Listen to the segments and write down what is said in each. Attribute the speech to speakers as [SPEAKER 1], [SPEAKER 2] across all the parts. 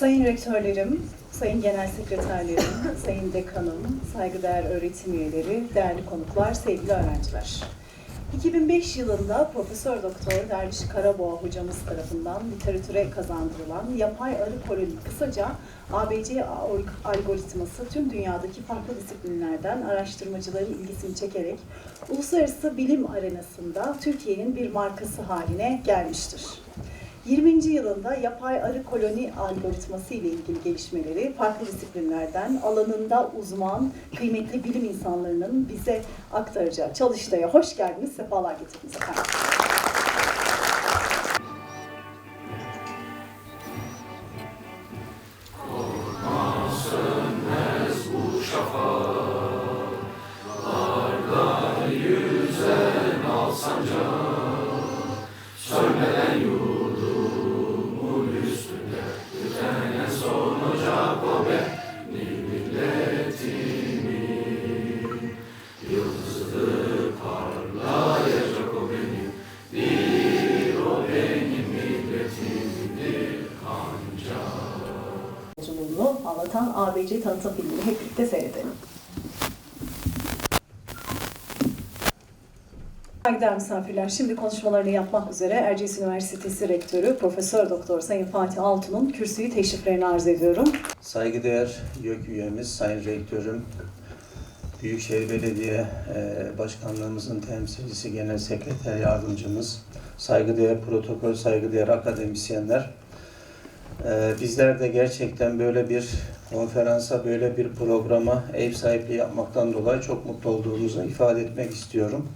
[SPEAKER 1] Sayın rektörlerim, sayın genel sekreterlerim, sayın dekanım, saygıdeğer öğretim üyeleri, değerli konuklar, sevgili öğrenciler. 2005 yılında Profesör Doktor Derviş Karaboğa hocamız tarafından literatüre kazandırılan yapay arı koloni kısaca ABC algoritması tüm dünyadaki farklı disiplinlerden araştırmacıların ilgisini çekerek uluslararası bilim arenasında Türkiye'nin bir markası haline gelmiştir. 20. yılında yapay arı koloni algoritması ile ilgili gelişmeleri farklı disiplinlerden alanında uzman, kıymetli bilim insanlarının bize aktaracağı çalıştaya hoş geldiniz, sefalar getirdiniz efendim. Anlatan ABC tanıtım filmini hep birlikte seyredelim. Saygıdeğer misafirler, şimdi konuşmalarını yapmak üzere Erciyes Üniversitesi Rektörü Profesör Doktor Sayın Fatih Altun'un kürsüyü teşriflerini arz ediyorum.
[SPEAKER 2] Saygıdeğer YÖK üyemiz, Sayın Rektörüm, Büyükşehir Belediye e, Başkanlığımızın temsilcisi, Genel Sekreter Yardımcımız, saygıdeğer protokol, saygıdeğer akademisyenler, e, bizler de gerçekten böyle bir konferansa, böyle bir programa ev sahipliği yapmaktan dolayı çok mutlu olduğumuzu ifade etmek istiyorum.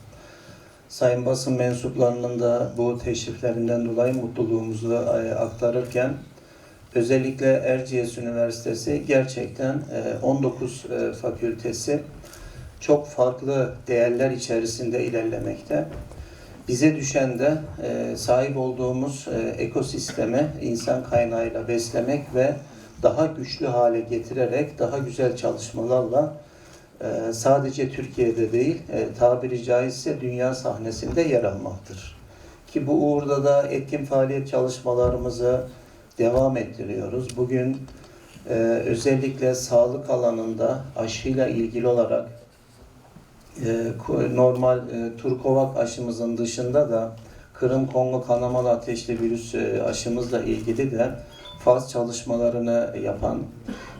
[SPEAKER 2] Sayın basın mensuplarının da bu teşriflerinden dolayı mutluluğumuzu e, aktarırken özellikle Erciyes Üniversitesi gerçekten e, 19 e, fakültesi çok farklı değerler içerisinde ilerlemekte. Bize düşen de e, sahip olduğumuz e, ekosisteme insan kaynağıyla beslemek ve daha güçlü hale getirerek daha güzel çalışmalarla e, sadece Türkiye'de değil e, tabiri caizse dünya sahnesinde yer almaktır. Ki bu uğurda da etkin faaliyet çalışmalarımızı devam ettiriyoruz. Bugün e, özellikle sağlık alanında aşıyla ilgili olarak normal e, Turkovak aşımızın dışında da Kırım Kongo kanamalı ateşli virüs e, aşımızla ilgili de faz çalışmalarını yapan,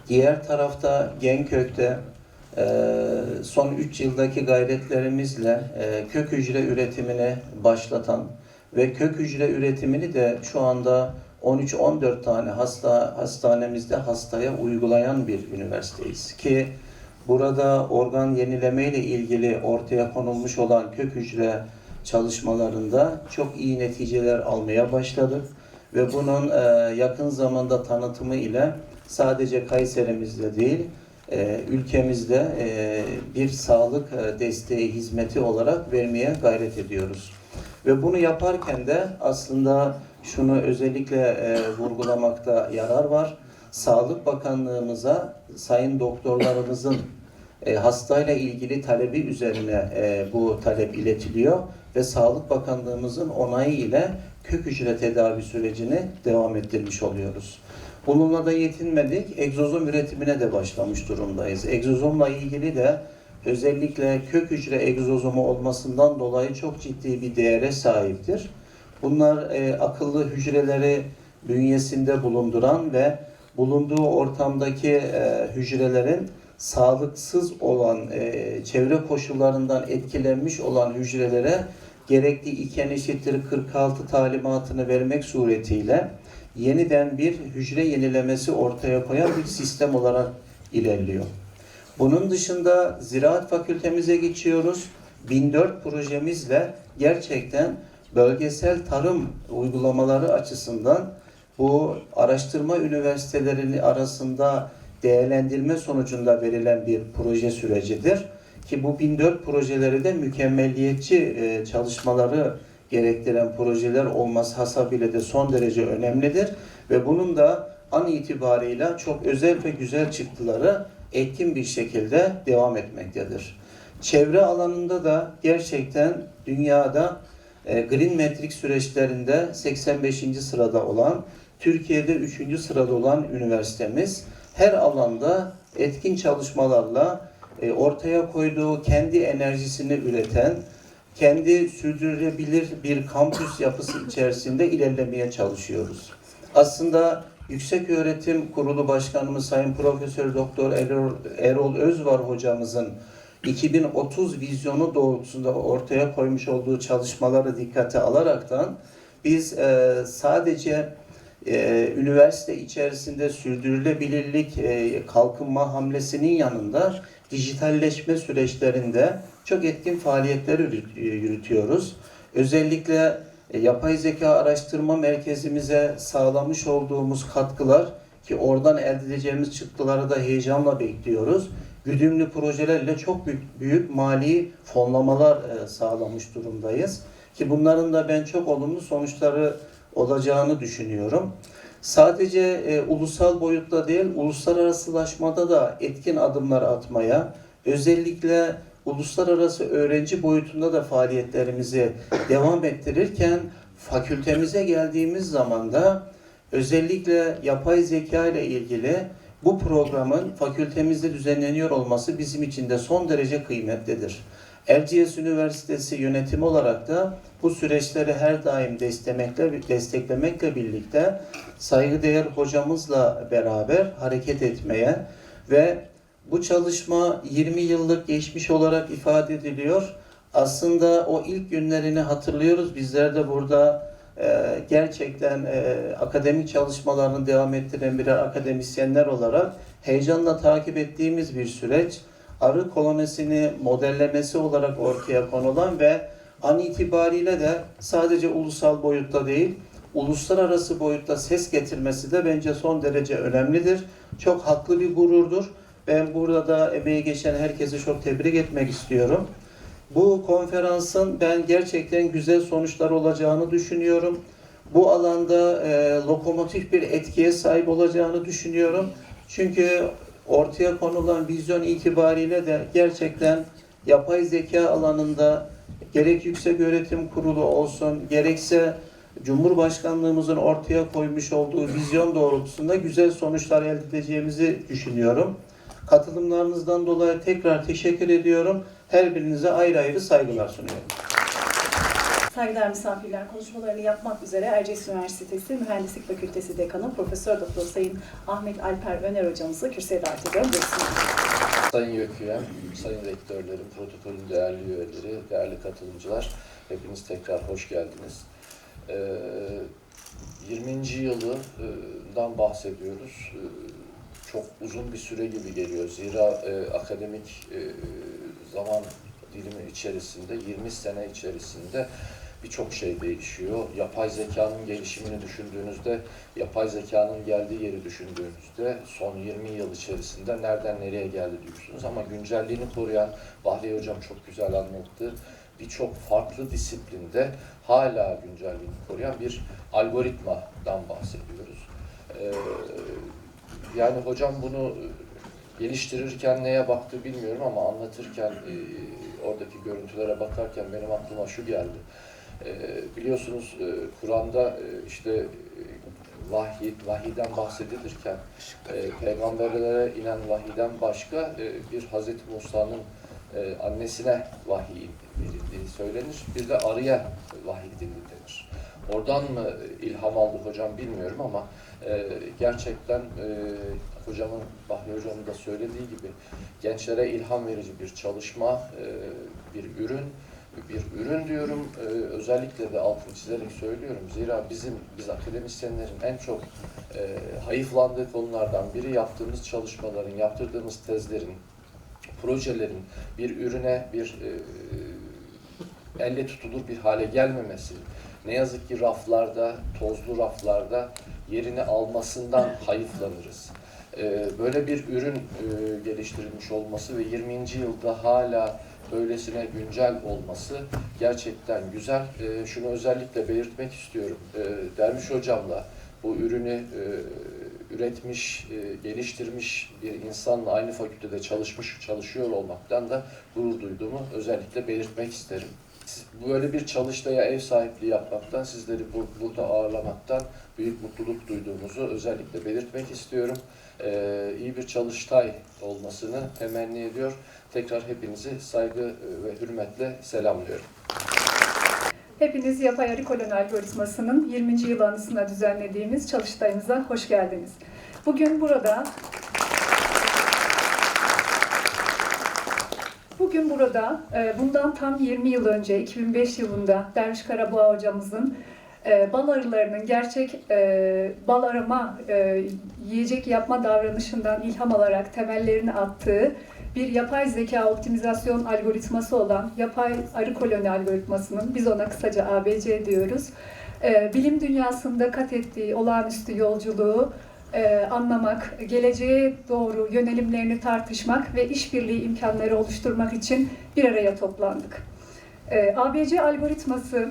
[SPEAKER 2] diğer tarafta Genkök'te e, son 3 yıldaki gayretlerimizle kök hücre üretimini başlatan ve kök hücre üretimini de şu anda 13-14 tane hasta hastanemizde hastaya uygulayan bir üniversiteyiz ki burada organ yenileme ile ilgili ortaya konulmuş olan kök hücre çalışmalarında çok iyi neticeler almaya başladık ve bunun e, yakın zamanda tanıtımı ile sadece Kayserimizde değil e, ülkemizde e, bir sağlık desteği hizmeti olarak vermeye gayret ediyoruz. Ve bunu yaparken de aslında şunu özellikle vurgulamakta yarar var. Sağlık Bakanlığımıza sayın doktorlarımızın e, hastayla ilgili talebi üzerine e, bu talep iletiliyor ve Sağlık Bakanlığımızın onayı ile kök hücre tedavi sürecini devam ettirmiş oluyoruz. Bununla da yetinmedik, egzozom üretimine de başlamış durumdayız. Egzozomla ilgili de özellikle kök hücre egzozomu olmasından dolayı çok ciddi bir değere sahiptir. Bunlar e, akıllı hücreleri bünyesinde bulunduran ve bulunduğu ortamdaki e, hücrelerin sağlıksız olan, e, çevre koşullarından etkilenmiş olan hücrelere gerekli iken eşittir 46 talimatını vermek suretiyle yeniden bir hücre yenilemesi ortaya koyan bir sistem olarak ilerliyor. Bunun dışında ziraat fakültemize geçiyoruz. 1004 projemizle gerçekten bölgesel tarım uygulamaları açısından bu araştırma üniversiteleri arasında değerlendirme sonucunda verilen bir proje sürecidir. Ki bu 1004 projeleri de mükemmelliyetçi e, çalışmaları gerektiren projeler olması hasabıyla de son derece önemlidir. Ve bunun da an itibarıyla çok özel ve güzel çıktıları etkin bir şekilde devam etmektedir. Çevre alanında da gerçekten dünyada e, Green Metric süreçlerinde 85. sırada olan Türkiye'de üçüncü sırada olan üniversitemiz. Her alanda etkin çalışmalarla e, ortaya koyduğu kendi enerjisini üreten, kendi sürdürülebilir bir kampüs yapısı içerisinde ilerlemeye çalışıyoruz. Aslında Yüksek Öğretim Kurulu Başkanımız Sayın Profesör Doktor Erol, Erol Özvar hocamızın 2030 vizyonu doğrultusunda ortaya koymuş olduğu çalışmaları dikkate alaraktan biz e, sadece e, üniversite içerisinde sürdürülebilirlik e, kalkınma hamlesinin yanında dijitalleşme süreçlerinde çok etkin faaliyetler yürüt- yürütüyoruz. Özellikle e, yapay zeka araştırma merkezimize sağlamış olduğumuz katkılar ki oradan elde edeceğimiz çıktıları da heyecanla bekliyoruz. Güdümlü projelerle çok büyük, büyük mali fonlamalar e, sağlamış durumdayız. Ki bunların da ben çok olumlu sonuçları olacağını düşünüyorum. Sadece e, ulusal boyutta değil, uluslararasılaşmada da etkin adımlar atmaya, özellikle uluslararası öğrenci boyutunda da faaliyetlerimizi devam ettirirken fakültemize geldiğimiz zaman da özellikle yapay zeka ile ilgili bu programın fakültemizde düzenleniyor olması bizim için de son derece kıymetlidir. Erciyes Üniversitesi yönetimi olarak da bu süreçleri her daim desteklemekle, desteklemekle birlikte saygıdeğer hocamızla beraber hareket etmeye ve bu çalışma 20 yıllık geçmiş olarak ifade ediliyor. Aslında o ilk günlerini hatırlıyoruz. Bizler de burada e, gerçekten e, akademik çalışmalarını devam ettiren birer akademisyenler olarak heyecanla takip ettiğimiz bir süreç. Arı kolonisini modellemesi olarak ortaya konulan ve an itibariyle de sadece ulusal boyutta değil, uluslararası boyutta ses getirmesi de bence son derece önemlidir. Çok haklı bir gururdur. Ben burada da emeği geçen herkesi çok tebrik etmek istiyorum. Bu konferansın ben gerçekten güzel sonuçlar olacağını düşünüyorum. Bu alanda e, lokomotif bir etkiye sahip olacağını düşünüyorum. Çünkü ortaya konulan vizyon itibariyle de gerçekten yapay zeka alanında gerek Yüksek Öğretim Kurulu olsun, gerekse Cumhurbaşkanlığımızın ortaya koymuş olduğu vizyon doğrultusunda güzel sonuçlar elde edeceğimizi düşünüyorum. Katılımlarınızdan dolayı tekrar teşekkür ediyorum. Her birinize ayrı ayrı saygılar sunuyorum.
[SPEAKER 1] Saygıdeğer misafirler konuşmalarını yapmak üzere Erciyes Üniversitesi Mühendislik Fakültesi Dekanı Profesör Doktor Sayın Ahmet Alper Öner hocamızı kürsüye davet ediyorum.
[SPEAKER 3] Sayın Yöküyen, sayın rektörlerim, protokolün değerli üyeleri, değerli katılımcılar, hepiniz tekrar hoş geldiniz. Ee, 20. yılından bahsediyoruz. Ee, Çok uzun bir süre gibi geliyor. Zira e, akademik e, zaman dilimi içerisinde, 20 sene içerisinde birçok şey değişiyor. Yapay zekanın gelişimini düşündüğünüzde, yapay zekanın geldiği yeri düşündüğünüzde son 20 yıl içerisinde nereden nereye geldi diyorsunuz. Ama güncelliğini koruyan, Bahriye Hocam çok güzel anlattı. Birçok farklı disiplinde hala güncelliğini koruyan bir algoritmadan bahsediyoruz. Ee, yani hocam bunu geliştirirken neye baktı bilmiyorum ama anlatırken e, oradaki görüntülere bakarken benim aklıma şu geldi. E, biliyorsunuz e, Kur'an'da e, işte e, vahiy, vahiyden bahsedilirken e, peygamberlere inen vahiyden başka e, bir Hazreti Musa'nın e, annesine vahiy verildiği söylenir. Bir de arıya vahiy denir. Oradan mı ilham aldı hocam bilmiyorum ama e, gerçekten e, hocamın, Bahri hocamın da söylediği gibi gençlere ilham verici bir çalışma, e, bir ürün, bir ürün diyorum e, özellikle de altını çizerek söylüyorum. Zira bizim, biz akademisyenlerin en çok e, hayıflandığı konulardan biri yaptığımız çalışmaların, yaptırdığımız tezlerin, projelerin bir ürüne, bir e, elle tutulur bir hale gelmemesi, ne yazık ki raflarda, tozlu raflarda yerini almasından hayıflanırız. Ee, Böyle bir ürün e, geliştirilmiş olması ve 20. yılda hala böylesine güncel olması gerçekten güzel. Ee, Şunu özellikle belirtmek istiyorum. Ee, Derviş hocamla bu ürünü e, üretmiş, e, geliştirmiş bir insanla aynı fakültede çalışmış, çalışıyor olmaktan da gurur duyduğumu özellikle belirtmek isterim. siz- böyle bir çalıştaya ev sahipliği yapmaktan, sizleri bu, burada ağırlamaktan büyük mutluluk duyduğumuzu özellikle belirtmek istiyorum. Ee, iyi bir çalıştay olmasını temenni ediyor. Tekrar hepinizi saygı ve hürmetle selamlıyorum.
[SPEAKER 4] Hepiniz Yapay Arı Algoritması'nın 20. yıl anısına düzenlediğimiz çalıştayımıza hoş geldiniz. Bugün burada Bugün burada e, bundan tam 20 yıl önce 2005 yılında Derviş Karaboğa hocamızın e, bal arılarının gerçek e, bal arama, e, yiyecek yapma davranışından ilham alarak temellerini attığı bir yapay zeka optimizasyon algoritması olan yapay arı koloni algoritmasının biz ona kısaca ABC diyoruz. E, bilim dünyasında kat ettiği olağanüstü yolculuğu e, anlamak, geleceğe doğru yönelimlerini tartışmak ve işbirliği imkanları oluşturmak için bir araya toplandık. E, ABC algoritması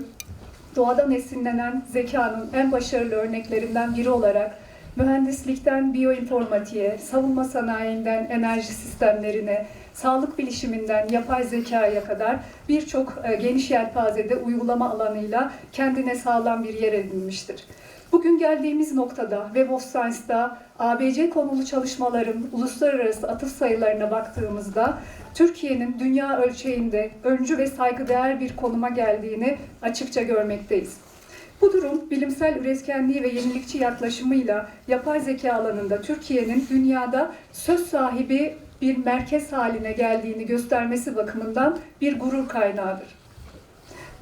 [SPEAKER 4] doğadan esinlenen zekanın en başarılı örneklerinden biri olarak mühendislikten biyoinformatiğe, savunma sanayinden enerji sistemlerine, sağlık bilişiminden yapay zekaya kadar birçok e, geniş yelpazede uygulama alanıyla kendine sağlam bir yer edinmiştir. Bugün geldiğimiz noktada Web of Science'da ABC konulu çalışmaların uluslararası atıf sayılarına baktığımızda Türkiye'nin dünya ölçeğinde öncü ve saygıdeğer bir konuma geldiğini açıkça görmekteyiz. Bu durum bilimsel üretkenliği ve yenilikçi yaklaşımıyla yapay zeka alanında Türkiye'nin dünyada söz sahibi bir merkez haline geldiğini göstermesi bakımından bir gurur kaynağıdır.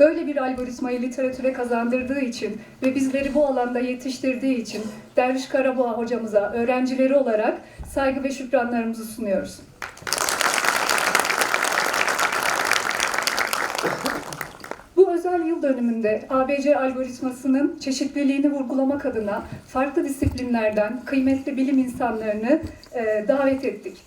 [SPEAKER 4] Böyle bir algoritmayı literatüre kazandırdığı için ve bizleri bu alanda yetiştirdiği için Derviş Karaboğa hocamıza öğrencileri olarak saygı ve şükranlarımızı sunuyoruz. Bu özel yıl dönümünde ABC algoritmasının çeşitliliğini vurgulamak adına farklı disiplinlerden kıymetli bilim insanlarını e, davet ettik.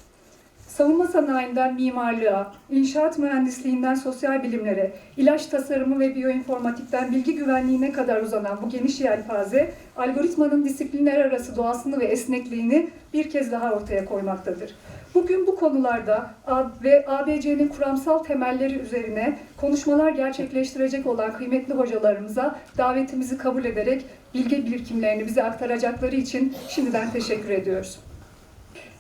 [SPEAKER 4] Savunma sanayinden mimarlığa, inşaat mühendisliğinden sosyal bilimlere, ilaç tasarımı ve biyoinformatikten bilgi güvenliğine kadar uzanan bu geniş yelpaze, algoritmanın disiplinler arası doğasını ve esnekliğini bir kez daha ortaya koymaktadır. Bugün bu konularda ve ABC'nin kuramsal temelleri üzerine konuşmalar gerçekleştirecek olan kıymetli hocalarımıza davetimizi kabul ederek bilgi birikimlerini bize aktaracakları için şimdiden teşekkür ediyoruz.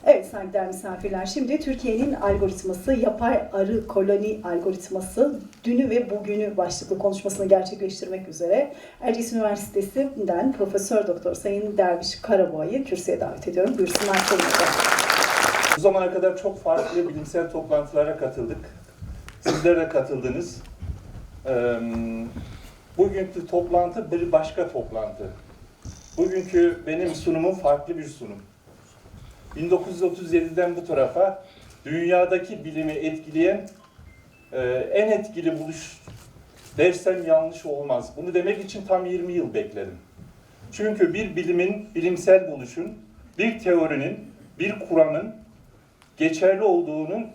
[SPEAKER 1] Evet saygıdeğer misafirler. Şimdi Türkiye'nin algoritması, yapay arı koloni algoritması, dünü ve bugünü başlıklı konuşmasını gerçekleştirmek üzere Erciyes Üniversitesi'nden Profesör Doktor Sayın Derviş Karaboğa'yı kürsüye davet ediyorum. Buyursunlar Hocam.
[SPEAKER 5] Bu zamana kadar çok farklı bilimsel toplantılara katıldık. Sizler de katıldınız. Bugünkü toplantı bir başka toplantı. Bugünkü benim sunumum farklı bir sunum. 1937'den bu tarafa dünyadaki bilimi etkileyen e, en etkili buluş dersem yanlış olmaz. Bunu demek için tam 20 yıl bekledim. Çünkü bir bilimin, bilimsel buluşun, bir teorinin, bir kuramın geçerli olduğunun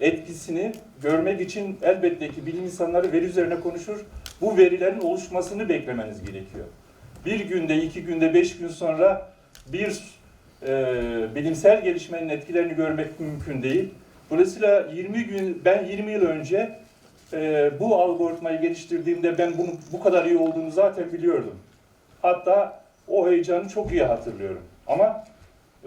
[SPEAKER 5] etkisini görmek için elbette ki bilim insanları veri üzerine konuşur. Bu verilerin oluşmasını beklemeniz gerekiyor. Bir günde, iki günde, beş gün sonra bir e, bilimsel gelişmenin etkilerini görmek mümkün değil. Dolayısıyla 20 gün, ben 20 yıl önce e, bu algoritmayı geliştirdiğimde ben bunun bu kadar iyi olduğunu zaten biliyordum. Hatta o heyecanı çok iyi hatırlıyorum. Ama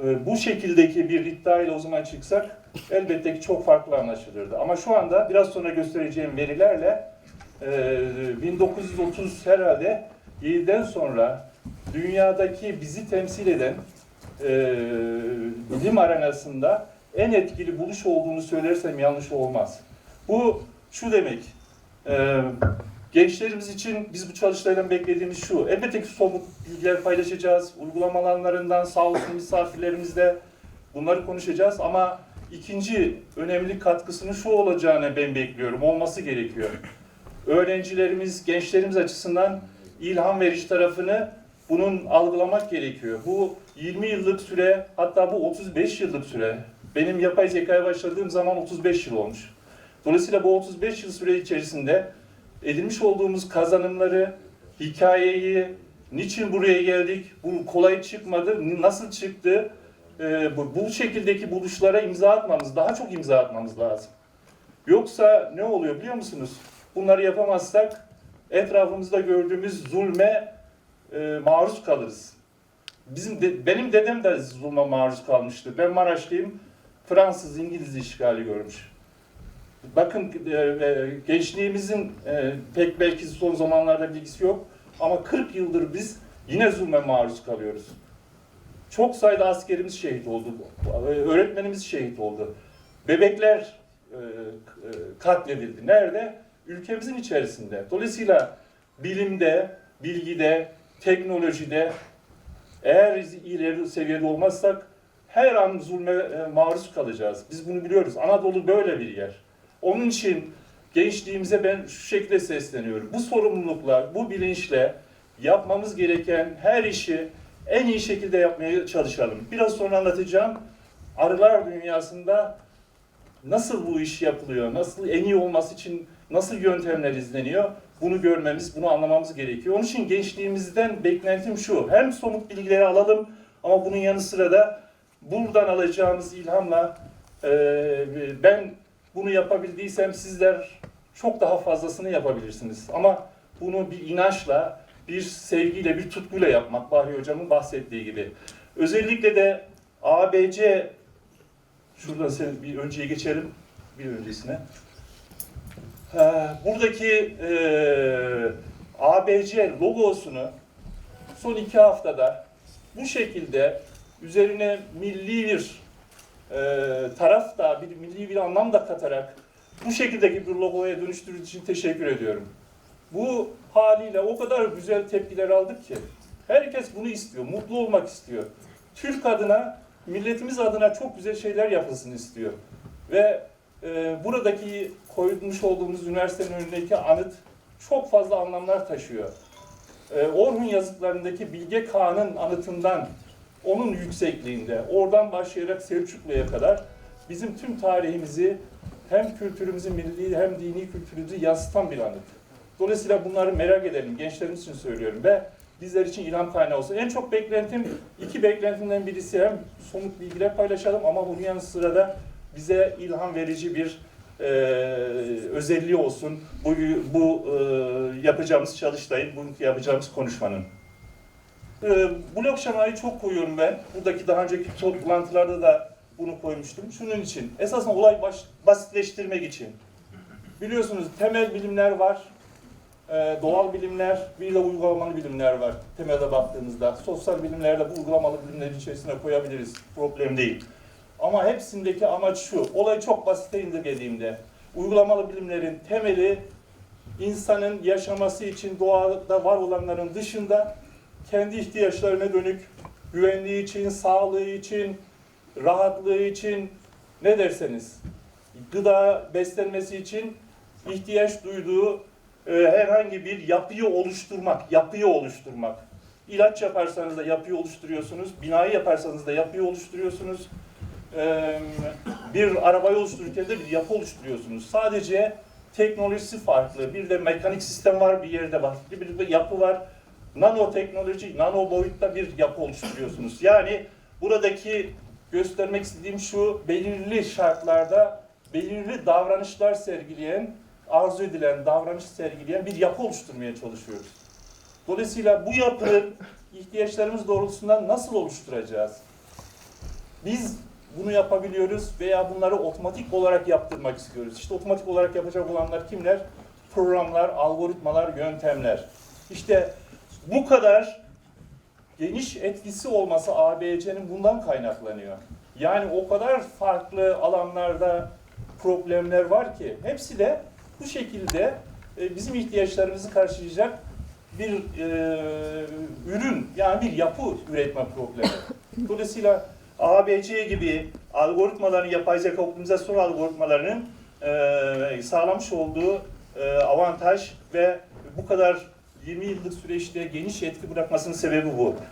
[SPEAKER 5] e, bu şekildeki bir iddiayla o zaman çıksak elbette ki çok farklı anlaşılırdı. Ama şu anda biraz sonra göstereceğim verilerle e, 1930 herhalde 7'den sonra dünyadaki bizi temsil eden e, bilim arenasında en etkili buluş olduğunu söylersem yanlış olmaz. Bu şu demek, e, gençlerimiz için biz bu çalıştaydan beklediğimiz şu, elbette ki somut bilgiler paylaşacağız, uygulama alanlarından sağ olsun misafirlerimizle bunları konuşacağız. Ama ikinci önemli katkısının şu olacağını ben bekliyorum, olması gerekiyor. Öğrencilerimiz, gençlerimiz açısından ilham verici tarafını bunun algılamak gerekiyor. Bu 20 yıllık süre, hatta bu 35 yıllık süre. Benim yapay zekaya başladığım zaman 35 yıl olmuş. Dolayısıyla bu 35 yıl süre içerisinde edinmiş olduğumuz kazanımları, hikayeyi, niçin buraya geldik, bu kolay çıkmadı, nasıl çıktı, e, bu, bu şekildeki buluşlara imza atmamız, daha çok imza atmamız lazım. Yoksa ne oluyor biliyor musunuz? bunları yapamazsak etrafımızda gördüğümüz zulme e, maruz kalırız. Bizim de- benim dedem de zulme maruz kalmıştı. Ben Maraşlıyım. Fransız, İngiliz işgali görmüş. Bakın e, e, gençliğimizin e, pek belki son zamanlarda bilgisi yok ama 40 yıldır biz yine zulme maruz kalıyoruz. Çok sayıda askerimiz şehit oldu. Öğretmenimiz şehit oldu. Bebekler e, e, katledildi. Nerede? Ülkemizin içerisinde. Dolayısıyla bilimde, bilgide, teknolojide eğer ileri seviyede olmazsak her an zulme e, maruz kalacağız. Biz bunu biliyoruz. Anadolu böyle bir yer. Onun için gençliğimize ben şu şekilde sesleniyorum. Bu sorumlulukla, bu bilinçle yapmamız gereken her işi en iyi şekilde yapmaya çalışalım. Biraz sonra anlatacağım. Arılar dünyasında nasıl bu iş yapılıyor, nasıl en iyi olması için nasıl yöntemler izleniyor bunu görmemiz, bunu anlamamız gerekiyor. Onun için gençliğimizden beklentim şu, hem somut bilgileri alalım ama bunun yanı sıra da buradan alacağımız ilhamla e, ben bunu yapabildiysem sizler çok daha fazlasını yapabilirsiniz. Ama bunu bir inançla, bir sevgiyle, bir tutkuyla yapmak Bahri Hocam'ın bahsettiği gibi. Özellikle de ABC Şuradan sen bir önceye geçelim. Bir öncesine. Ee, Buradaki e, ABC logosunu son iki haftada bu şekilde üzerine milli bir e, taraf da, bir milli bir anlam da katarak bu şekildeki bir logoya dönüştürdüğünüz için teşekkür ediyorum. Bu haliyle o kadar güzel tepkiler aldık ki herkes bunu istiyor, mutlu olmak istiyor. Türk adına milletimiz adına çok güzel şeyler yapılsın istiyor. Ve e, buradaki koymuş olduğumuz üniversitenin önündeki anıt çok fazla anlamlar taşıyor. E, Orhun yazıtlarındaki Bilge Kağan'ın anıtından, onun yüksekliğinde, oradan başlayarak Selçuklu'ya kadar bizim tüm tarihimizi hem kültürümüzü, milli hem dini kültürümüzü yansıtan bir anıt. Dolayısıyla bunları merak edelim, gençlerimiz için söylüyorum ve bizler için ilham kaynağı olsun. En çok beklentim, iki beklentimden birisi hem somut bilgiler paylaşalım ama bunun yanı sıra da bize ilham verici bir e, özelliği olsun bu, bu e, yapacağımız çalıştayın, bu yapacağımız konuşmanın. E, blok şemayı çok koyuyorum ben. Buradaki daha önceki toplantılarda da bunu koymuştum. Şunun için, esasında olay baş, basitleştirmek için. Biliyorsunuz temel bilimler var, e, doğal bilimler, bir de uygulamalı bilimler var temelde baktığımızda. Sosyal bilimlerde bu uygulamalı bilimlerin içerisine koyabiliriz, problem değil. Ama hepsindeki amaç şu, olayı çok basite indirgediğimde, uygulamalı bilimlerin temeli insanın yaşaması için doğada var olanların dışında kendi ihtiyaçlarına dönük güvenliği için, sağlığı için, rahatlığı için ne derseniz gıda beslenmesi için ihtiyaç duyduğu e, herhangi bir yapıyı oluşturmak, yapıyı oluşturmak. İlaç yaparsanız da yapıyı oluşturuyorsunuz, binayı yaparsanız da yapıyı oluşturuyorsunuz. Bir arabayı oluştururken de bir yapı oluşturuyorsunuz. Sadece teknolojisi farklı. Bir de mekanik sistem var, bir yerde var. Bir de yapı var. Nanoteknoloji, nano boyutta bir yapı oluşturuyorsunuz. Yani buradaki göstermek istediğim şu, belirli şartlarda belirli davranışlar sergileyen, arzu edilen davranış sergileyen bir yapı oluşturmaya çalışıyoruz. Dolayısıyla bu yapının ihtiyaçlarımız doğrultusunda nasıl oluşturacağız? Biz bunu yapabiliyoruz veya bunları otomatik olarak yaptırmak istiyoruz. İşte otomatik olarak yapacak olanlar kimler? Programlar, algoritmalar, yöntemler. İşte bu kadar geniş etkisi olması ABC'nin bundan kaynaklanıyor. Yani o kadar farklı alanlarda problemler var ki hepsi de bu şekilde e, bizim ihtiyaçlarımızı karşılayacak bir e, ürün yani bir yapı üretme problemi. Dolayısıyla ABC gibi algoritmaların, yapay zeka optimizasyon algoritmalarının e, sağlamış olduğu e, avantaj ve bu kadar 20 yıllık süreçte geniş etki bırakmasının sebebi bu.